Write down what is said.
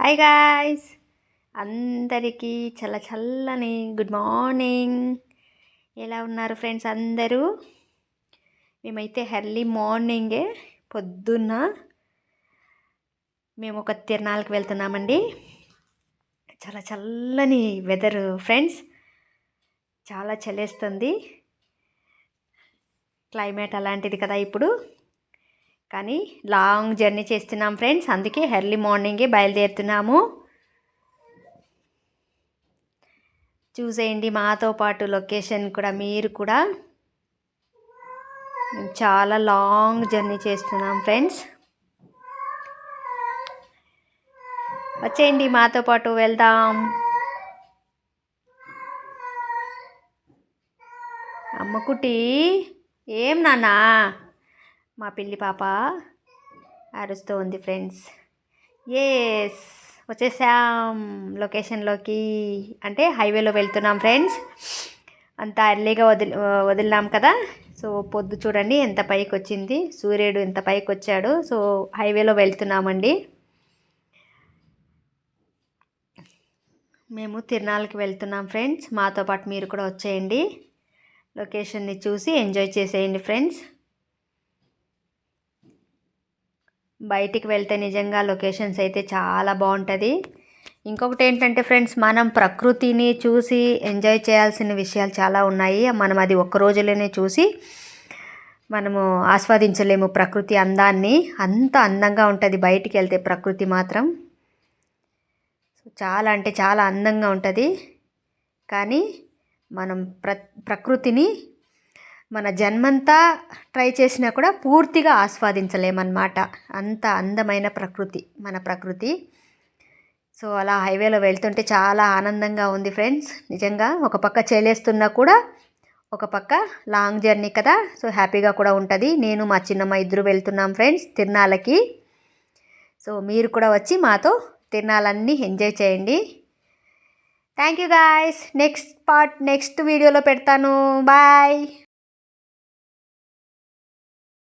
Hi guys అందరికీ చల్ల చల్లని గుడ్ మార్నింగ్ ఎలా ఉన్నారు ఫ్రెండ్స్ అందరూ? మేమైతే ఎర్లీ మార్నింగే పొద్దున్న మేము ఒక తిరణాలకు వెళ్తున్నామండి. చాలా చల్లని వెదర్ ఫ్రెండ్స్ చాలా చలేస్తుంది. క్లైమేట్ అలాంటిది కదా ఇప్పుడు. కానీ లాంగ్ జర్నీ చేస్తున్నాం ఫ్రెండ్స్. అందుకే ఎర్లీ మార్నింగే బయలుదేరుతున్నాము. చూసేయండి మాతో పాటు లొకేషన్ కూడా మీరు కూడా. చాలా లాంగ్ జర్నీ చేస్తున్నాం ఫ్రెండ్స్. వచ్చేయండి మాతో పాటు వెళ్దాం. అమ్మకుటి ఏం నాన్నా? మా పిల్లి పాప అరుస్తూ ఉంది ఫ్రెండ్స్ ఎస్ వచ్చేసాం లొకేషన్లోకి అంటే హైవేలో వెళ్తున్నాం ఫ్రెండ్స్ అంత ఎర్లీగా వదిలి వదిలినాం కదా. సో పొద్దు చూడండి ఎంత పైకి వచ్చింది. సూర్యుడు ఎంత పైకి వచ్చాడు. సో హైవేలో వెళ్తున్నామండి. మేము తిరునాళ్ళకి వెళ్తున్నాం ఫ్రెండ్స్ మాతో పాటు మీరు కూడా వచ్చేయండి. లొకేషన్ని చూసి ఎంజాయ్ చేసేయండి ఫ్రెండ్స్ బయటికి వెళ్తే నిజంగా లొకేషన్స్ అయితే చాలా బాగుంటుంది. ఇంకొకటి ఏంటంటే ఫ్రెండ్స్ మనం ప్రకృతిని చూసి ఎంజాయ్ చేయాల్సిన విషయాలు చాలా ఉన్నాయి. మనం అది ఒక్క రోజులోనే చూసి మనము ఆస్వాదించలేము ప్రకృతి అందాన్ని. అంత అందంగా ఉంటుంది బయటికి వెళ్తే ప్రకృతి మాత్రం. చాలా అంటే చాలా అందంగా ఉంటుంది. కానీ మనం ప్ర ప్రకృతిని మన జన్మంతా ట్రై చేసినా కూడా పూర్తిగా ఆస్వాదించలేమన్నమాట. అంత అందమైన ప్రకృతి మన ప్రకృతి. సో అలా హైవేలో వెళ్తుంటే చాలా ఆనందంగా ఉంది ఫ్రెండ్స్. నిజంగా ఒక పక్క చేలేస్తున్నా కూడా ఒక పక్క లాంగ్ జర్నీ కదా సో హ్యాపీగా కూడా ఉంటుంది. నేను మా చిన్నమ్మ ఇద్దరు వెళ్తున్నాం ఫ్రెండ్స్ తిరునాళ్ళకి. సో మీరు కూడా వచ్చి మాతో తిరునాళ్ళన్నీ ఎంజాయ్ చేయండి. Thank you guys. Next part next వీడియోలో పెడతాను. బాయ్.